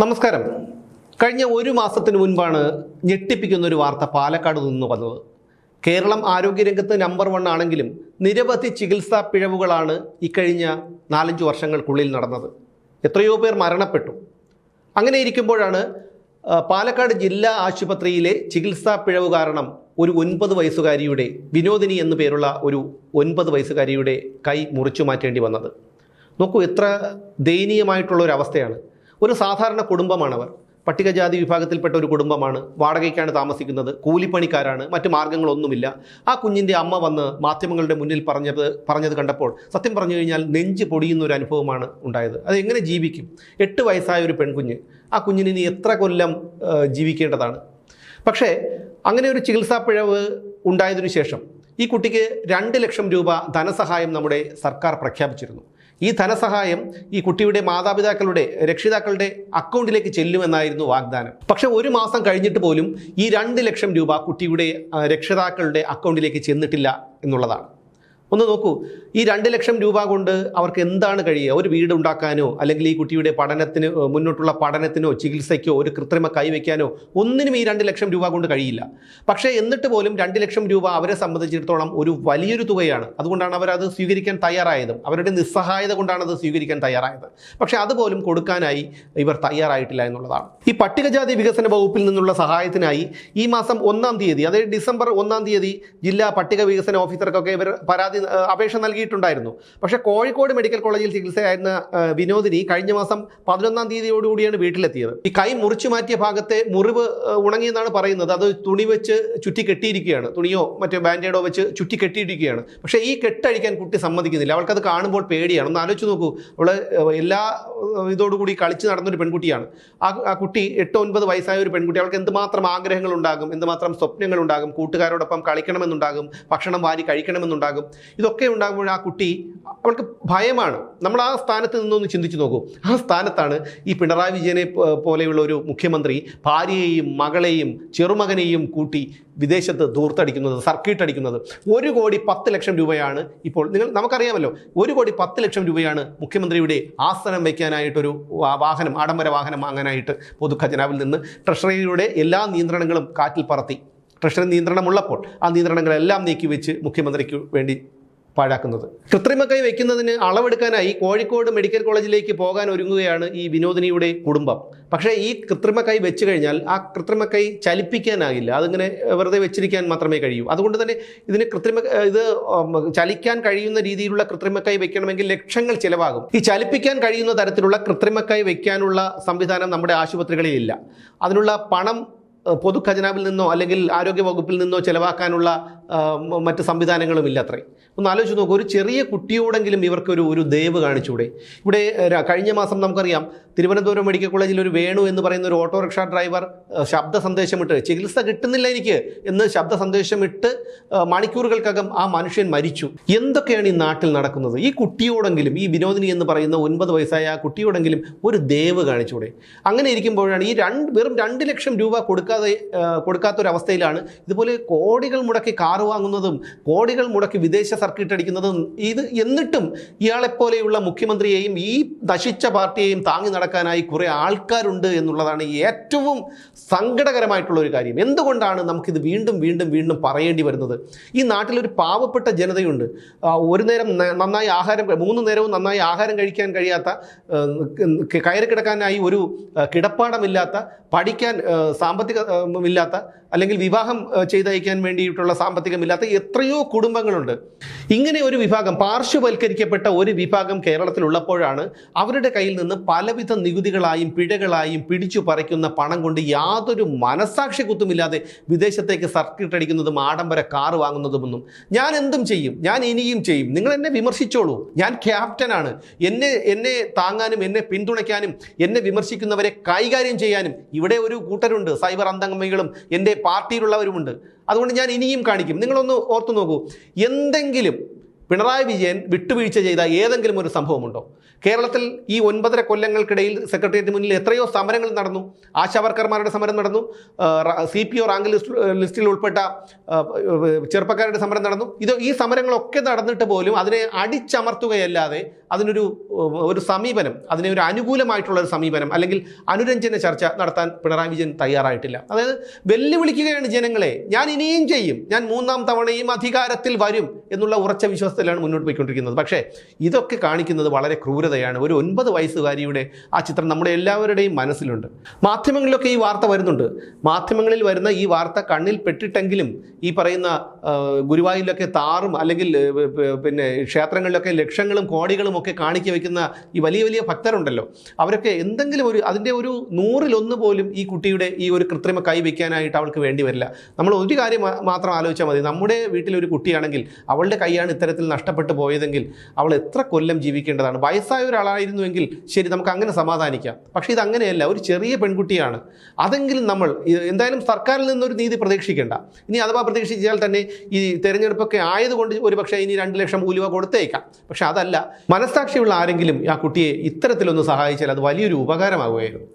നമസ്കാരം. കഴിഞ്ഞ ഒരു മാസത്തിന് മുൻപാണ് ഞെട്ടിപ്പിക്കുന്ന ഒരു വാർത്ത പാലക്കാട് നിന്ന് വന്നത്. കേരളം ആരോഗ്യരംഗത്ത് നമ്പർ വൺ ആണെങ്കിലും നിരവധി ചികിത്സാ പിഴവുകളാണ് ഇക്കഴിഞ്ഞ നാലഞ്ച് വർഷങ്ങൾക്കുള്ളിൽ നടന്നത്. എത്രയോ പേർ മരണപ്പെട്ടു. അങ്ങനെ ഇരിക്കുമ്പോഴാണ് പാലക്കാട് ജില്ലാ ആശുപത്രിയിലെ ചികിത്സാ പിഴവ് കാരണം ഒരു ഒൻപത് വയസ്സുകാരിയുടെ വിനോദിനി എന്നു പേരുള്ള ഒരു ഒൻപത് വയസ്സുകാരിയുടെ കൈ മുറിച്ചു മാറ്റേണ്ടി വന്നത്. നോക്കൂ എത്ര ദയനീയമായിട്ടുള്ള ഒരു അവസ്ഥയാണ് ഒരു സാധാരണ കുടുംബമാണവർ. പട്ടികജാതി വിഭാഗത്തിൽപ്പെട്ട ഒരു കുടുംബമാണ്. വാടകയ്ക്കാണ് താമസിക്കുന്നത്. കൂലിപ്പണിക്കാരാണ്. മറ്റു മാർഗങ്ങളൊന്നുമില്ല ആ കുഞ്ഞിന്റെ അമ്മ വന്ന് മാധ്യമങ്ങളുടെ മുന്നിൽ പറഞ്ഞത് പറഞ്ഞത് കണ്ടപ്പോൾ സത്യം പറഞ്ഞു കഴിഞ്ഞാൽ നെഞ്ച് പൊടിയുന്ന ഒരു അനുഭവമാണ് ഉണ്ടായത്. അത് എങ്ങനെ ജീവിക്കും? എട്ട് വയസ്സായ ഒരു പെൺകുഞ്ഞ്. ആ കുഞ്ഞിന് ഇനി എത്ര കൊല്ലം ജീവിക്കേണ്ടതാണ്? പക്ഷേ അങ്ങനെ ഒരു ചികിത്സാ പിഴവ് ഉണ്ടായതിനു ശേഷം ഈ കുട്ടിക്ക് രണ്ട് ലക്ഷം രൂപ ധനസഹായം നമ്മുടെ സർക്കാർ പ്രഖ്യാപിച്ചിരുന്നു. ഈ ധനസഹായം ഈ കുട്ടിയുടെ മാതാപിതാക്കളുടെ രക്ഷിതാക്കളുടെ അക്കൗണ്ടിലേക്ക് ചെല്ലുമെന്നായിരുന്നു വാഗ്ദാനം. പക്ഷേ ഒരു മാസം കഴിഞ്ഞിട്ട് പോലും ഈ രണ്ട് ലക്ഷം രൂപ കുട്ടിയുടെ രക്ഷിതാക്കളുടെ അക്കൗണ്ടിലേക്ക് ചെന്നിട്ടില്ല എന്നുള്ളതാണ്. ഒന്ന് നോക്കൂ ഈ രണ്ട് ലക്ഷം രൂപ കൊണ്ട് അവർക്ക് എന്താണ് കഴിയുക? ഒരു വീട് ഉണ്ടാക്കാനോ അല്ലെങ്കിൽ ഈ കുട്ടിയുടെ പഠനത്തിന് മുന്നോട്ടുള്ള പഠനത്തിനോ ചികിത്സയ്ക്കോ ഒരു കൃത്രിമ കൈവയ്ക്കാനോ ഒന്നിനും ഈ രണ്ട് ലക്ഷം രൂപ കൊണ്ട് കഴിയില്ല. പക്ഷേ എന്നിട്ട് പോലും രണ്ട് ലക്ഷം രൂപ അവരെ സംബന്ധിച്ചിടത്തോളം ഒരു വലിയൊരു തുകയാണ്. അതുകൊണ്ടാണ് അവരത് സ്വീകരിക്കാൻ തയ്യാറായതും. അവരുടെ നിസ്സഹായത കൊണ്ടാണ് അത് സ്വീകരിക്കാൻ തയ്യാറായത്. പക്ഷേ അതുപോലും കൊടുക്കാനായി ഇവർ തയ്യാറായിട്ടില്ല എന്നുള്ളതാണ്. ഈ പട്ടികജാതി വികസന വകുപ്പിൽ നിന്നുള്ള സഹായത്തിനായി ഈ മാസം ഒന്നാം തീയതി അതായത് ഡിസംബർ ഒന്നാം തീയതി ജില്ലാ പട്ടിക വികസന ഓഫീസർക്കൊക്കെ ഇവർ പരാതി ഏഹ്, അപേക്ഷ നൽകിയിട്ടുണ്ടായിരുന്നു. പക്ഷേ കോഴിക്കോട് മെഡിക്കൽ കോളേജിൽ ചികിത്സയായിരുന്ന വിനോദിനി കഴിഞ്ഞ മാസം പതിനൊന്നാം തീയതിയോടുകൂടിയാണ് വീട്ടിലെത്തിയത്. ഈ കൈ മുറിച്ചു മാറ്റിയ ഭാഗത്തെ മുറിവ് ഉണങ്ങിയെന്നാണ് പറയുന്നത്. അത് തുണി വെച്ച് ചുറ്റി കെട്ടിയിരിക്കുകയാണ്. തുണിയോ മറ്റോ ബാൻഡേഡോ വെച്ച് ചുറ്റി കെട്ടിയിരിക്കുകയാണ്. പക്ഷേ ഈ കെട്ടഴിക്കാൻ കുട്ടി സമ്മതിക്കുന്നില്ല. അവൾക്കത് കാണുമ്പോൾ പേടിയാണ്. ഒന്ന് ആലോചിച്ച് നോക്കൂ. അവൾ എല്ലാ ഇതോടുകൂടി കളിച്ച് നടന്നൊരു പെൺകുട്ടിയാണ്. ആ ആ കുട്ടി എട്ട് ഒൻപത് വയസ്സായ ഒരു പെൺകുട്ടി. അവൾക്ക് എന്തുമാത്രം ആഗ്രഹങ്ങളുണ്ടാകും എന്തുമാത്രം സ്വപ്നങ്ങളുണ്ടാകും കൂട്ടുകാരോടൊപ്പം കളിക്കണമെന്നുണ്ടാകും ഭക്ഷണം വാരി കഴിക്കണമെന്നുണ്ടാകും. ഇതൊക്കെ ഉണ്ടാകുമ്പോൾ ആ കുട്ടി അവൾക്ക് ഭയമാണ്. നമ്മൾ ആ സ്ഥാനത്ത് നിന്നൊന്ന് ചിന്തിച്ചു നോക്കൂ. ആ സ്ഥാനത്താണ് ഈ പിണറായി വിജയനെ പോലെയുള്ള ഒരു മുഖ്യമന്ത്രി ഭാര്യയെയും മകളെയും ചെറുമകനെയും കൂട്ടി വിദേശത്ത് ദൂർത്തടിക്കുന്നത് സർക്കിട്ട് അടിക്കുന്നത്. ഒരു കോടി പത്ത് ലക്ഷം രൂപയാണ് ഇപ്പോൾ നിങ്ങൾ നമുക്കറിയാമല്ലോ ഒരു കോടി പത്ത് ലക്ഷം രൂപയാണ് മുഖ്യമന്ത്രിയുടെ ആസനം വയ്ക്കാനായിട്ടൊരു വാഹനം ആഡംബര വാഹനം വാങ്ങാനായിട്ട് പൊതുഖജനാവിൽ നിന്ന് ട്രഷറിയുടെ എല്ലാ നിയന്ത്രണങ്ങളും കാറ്റിൽ പറത്തി. ട്രഷറി നിയന്ത്രണമുള്ളപ്പോൾ ആ നിയന്ത്രണങ്ങളെല്ലാം നീക്കിവെച്ച് മുഖ്യമന്ത്രിക്ക് വേണ്ടി പാഴാക്കുന്നത്. കൃത്രിമ കൈ വയ്ക്കുന്നതിന് അളവെടുക്കാനായി കോഴിക്കോട് മെഡിക്കൽ കോളേജിലേക്ക് പോകാൻ ഒരുങ്ങുകയാണ് ഈ വിനോദിനിയുടെ കുടുംബം. പക്ഷേ ഈ കൃത്രിമ കൈ വെച്ച് കഴിഞ്ഞാൽ ആ കൃത്രിമ കൈ ചലിപ്പിക്കാനാകില്ല. അതിങ്ങനെ വെറുതെ വെച്ചിരിക്കാൻ മാത്രമേ കഴിയൂ. അതുകൊണ്ട് തന്നെ ഇതിന് കൃത്രിമ ഇത് ചലിക്കാൻ കഴിയുന്ന രീതിയിലുള്ള കൃത്രിമ കൈ വെക്കണമെങ്കിൽ ലക്ഷങ്ങൾ ചിലവാകും. ഈ ചലിപ്പിക്കാൻ കഴിയുന്ന തരത്തിലുള്ള കൃത്രിമ കൈ വെക്കാനുള്ള സംവിധാനം നമ്മുടെ ആശുപത്രികളിൽ ഇല്ല അതിനുള്ള പണം പൊതു ഖജനാവിൽ നിന്നോ അല്ലെങ്കിൽ ആരോഗ്യ വകുപ്പിൽ നിന്നോ ചെലവാക്കാനുള്ള മറ്റ് സംവിധാനങ്ങളും ഇല്ല അത്രേ. ഒന്ന് ആലോചിച്ച് നോക്കുക ഒരു ചെറിയ കുട്ടിയോടെങ്കിലും ഇവർക്കൊരു ഒരു ദയവ് കാണിച്ചൂടെ. ഇവിടെ കഴിഞ്ഞ മാസം നമുക്കറിയാം തിരുവനന്തപുരം മെഡിക്കൽ കോളേജിൽ ഒരു വേണു എന്ന് പറയുന്ന ഒരു ഓട്ടോറിക്ഷ ഡ്രൈവർ ശബ്ദ സന്ദേശമിട്ട് ചികിത്സ കിട്ടുന്നില്ല എനിക്ക് എന്ന് ശബ്ദ സന്ദേശമിട്ട് മണിക്കൂറുകൾക്കകം ആ മനുഷ്യൻ മരിച്ചു. എന്തൊക്കെയാണ് ഈ നാട്ടിൽ നടക്കുന്നത്? ഈ കുട്ടിയോടെങ്കിലും ഈ വിനോദിനി എന്ന് പറയുന്ന ഒൻപത് വയസ്സായ ആ കുട്ടിയോടെങ്കിലും ഒരു ദയവ് കാണിച്ചൂടെ. അങ്ങനെ ഇരിക്കുമ്പോഴാണ് ഈ രണ്ട് വെറും രണ്ട് ലക്ഷം രൂപ കൊടുക്കാതെ കൊടുക്കാത്തൊരവസ്ഥയിലാണ് ഇതുപോലെ കോടികൾ മുടക്കി കാറ് വാങ്ങുന്നതും കോടികൾ മുടക്കി വിദേശ സർക്കിട്ട് അടിക്കുന്നതും ഇത് എന്നിട്ടും ഇയാളെപ്പോലെയുള്ള മുഖ്യമന്ത്രിയെയും ഈ നശിച്ച പാർട്ടിയെയും താങ്ങി നടക്കാനായി കുറേ ആൾക്കാരുണ്ട് എന്നുള്ളതാണ് ഏറ്റവും സങ്കടകരമായിട്ടുള്ള ഒരു കാര്യം. എന്തുകൊണ്ടാണ് നമുക്കിത് വീണ്ടും വീണ്ടും വീണ്ടും പറയേണ്ടി വരുന്നത്? ഈ നാട്ടിലൊരു പാവപ്പെട്ട ജനതയുണ്ട്. ഒരു നേരം നന്നായി ആഹാരം മൂന്ന് നേരവും നന്നായി ആഹാരം കഴിക്കാൻ കഴിയാത്ത കയറി കിടക്കാനായി ഒരു കിടപ്പാടമില്ലാത്ത പഠിക്കാൻ സാമ്പത്തികമില്ലാത്ത അല്ലെങ്കിൽ വിവാഹം ചെയ്തയക്കാൻ വേണ്ടിയിട്ടുള്ള സാമ്പത്തികമില്ലാത്ത എത്രയോ കുടുംബങ്ങളുണ്ട്. ഇങ്ങനെ ഒരു വിഭാഗം പാർശ്വവൽക്കരിക്കപ്പെട്ട ഒരു വിഭാഗം കേരളത്തിലുള്ളപ്പോഴാണ് അവരുടെ കയ്യിൽ നിന്ന് പലവിധ നികുതികളായും പിഴകളായും പിടിച്ചു പറിക്കുന്ന പണം കൊണ്ട് യാതൊരു മനസാക്ഷി കുത്തുമില്ലാതെ വിദേശത്തേക്ക് സർക്കിട്ട് അടിക്കുന്നതും ആഡംബര കാർ വാങ്ങുന്നതുമൊന്നും ഞാൻ എന്തും ചെയ്യും ഞാൻ ഇനിയും ചെയ്യും. നിങ്ങൾ എന്നെ വിമർശിച്ചോളൂ. ഞാൻ ക്യാപ്റ്റനാണ് എന്നെ എന്നെ താങ്ങാനും എന്നെ പിന്തുണയ്ക്കാനും എന്നെ വിമർശിക്കുന്നവരെ കൈകാര്യം ചെയ്യാനും ഇവിടെ ഒരു കൂട്ടരുണ്ട്. സൈബർ അന്തംഗമികളും എന്റെ പാർട്ടിയിലുള്ളവരുമുണ്ട്. അതുകൊണ്ട് ഞാൻ ഇനിയും കാണിക്കും. നിങ്ങളൊന്ന് ഓർത്തു നോക്കൂ എന്തെങ്കിലും പിണറായി വിജയൻ വിട്ടുവീഴ്ച ചെയ്ത ഏതെങ്കിലും ഒരു സംഭവമുണ്ടോ? കേരളത്തിൽ ഈ ഒൻപതര കൊല്ലങ്ങൾക്കിടയിൽ സെക്രട്ടേറിയറ്റ് മുന്നിൽ എത്രയോ സമരങ്ങൾ നടന്നു. ആശാവർക്കർമാരുടെ സമരം നടന്നു. C P O rank list ലിസ്റ്റിൽ ഉൾപ്പെട്ട ചെറുപ്പക്കാരുടെ സമരം നടന്നു. ഇത് ഈ സമരങ്ങളൊക്കെ നടന്നിട്ട് പോലും അതിനെ അടിച്ചമർത്തുകയല്ലാതെ അതിനൊരു ഒരു സമീപനം അതിനെ ഒരു അനുകൂലമായിട്ടുള്ള ഒരു സമീപനം അല്ലെങ്കിൽ അനുരഞ്ജന ചർച്ച നടത്താൻ പിണറായി വിജയൻ തയ്യാറായിട്ടില്ല. അതായത് വെല്ലുവിളിക്കുകയാണ് ജനങ്ങളെ. ഞാൻ ഇനിയും ചെയ്യും. ഞാൻ മൂന്നാം തവണയും അധികാരത്തിൽ വരും എന്നുള്ള ഉറച്ച വിശ്വാസത്തിലാണ് മുന്നോട്ട് പോയിക്കൊണ്ടിരിക്കുന്നത്. പക്ഷേ ഇതൊക്കെ കാണിക്കുന്നത് വളരെ ക്രൂരതയാണ്. ഒരു ഒൻപത് വയസ്സുകാരിയുടെ ആ ചിത്രം നമ്മുടെ എല്ലാവരുടെയും മനസ്സിലുണ്ട്. മാധ്യമങ്ങളിലൊക്കെ ഈ വാർത്ത വരുന്നുണ്ട്. മാധ്യമങ്ങളിൽ വരുന്ന ഈ വാർത്ത കണ്ണിൽ പെട്ടിട്ടെങ്കിലും ഈ പറയുന്ന ഗുരുവായൂരിലൊക്കെ താറും അല്ലെങ്കിൽ പിന്നെ ക്ഷേത്രങ്ങളിലൊക്കെ ലക്ഷങ്ങളും കോടികളും ഒക്കെ കാണിക്ക വയ്ക്കുന്ന ഈ വലിയ വലിയ ഭക്തരുണ്ടല്ലോ. അവരൊക്കെ എന്തെങ്കിലും ഒരു അതിന്റെ ഒരു നൂറിലൊന്ന് പോലും ഈ കുട്ടിയുടെ ഈ ഒരു കൃത്രിമ കൈ വയ്ക്കാനായിട്ട് അവൾക്ക് വേണ്ടി വരില്ല. നമ്മൾ ഒരു കാര്യം മാത്രം ആലോചിച്ചാൽ മതി. നമ്മുടെ വീട്ടിലൊരു കുട്ടിയാണെങ്കിൽ അവളുടെ കൈയാണ് ഇത്തരത്തിൽ നഷ്ടപ്പെട്ടു പോയതെങ്കിൽ അവൾ എത്ര കൊല്ലം ജീവിക്കേണ്ടതാണ്? വയസ്സായ ഒരാളായിരുന്നുവെങ്കിൽ ശരി നമുക്ക് അങ്ങനെ സമാധാനിക്കാം. പക്ഷേ ഇത് അങ്ങനെയല്ല ഒരു ചെറിയ പെൺകുട്ടിയാണ്. അതെങ്കിലും നമ്മൾ എന്തായാലും സർക്കാരിൽ നിന്നൊരു നീതി പ്രതീക്ഷിക്കേണ്ട. ഇനി അഥവാ പ്രതീക്ഷിച്ചാൽ തന്നെ ഈ തെരഞ്ഞെടുപ്പൊക്കെ ആയതുകൊണ്ട് ഒരു പക്ഷേ ഇനി രണ്ട് ലക്ഷം ഉലുവ കൊടുത്തേക്കാം. പക്ഷെ അതല്ല മനസ്സാക്ഷിയുള്ള ആരെങ്കിലും ആ കുട്ടിയെ ഇത്തരത്തിലൊന്ന് സഹായിച്ചാൽ അത് വലിയൊരു ഉപകാരമാകുമായിരുന്നു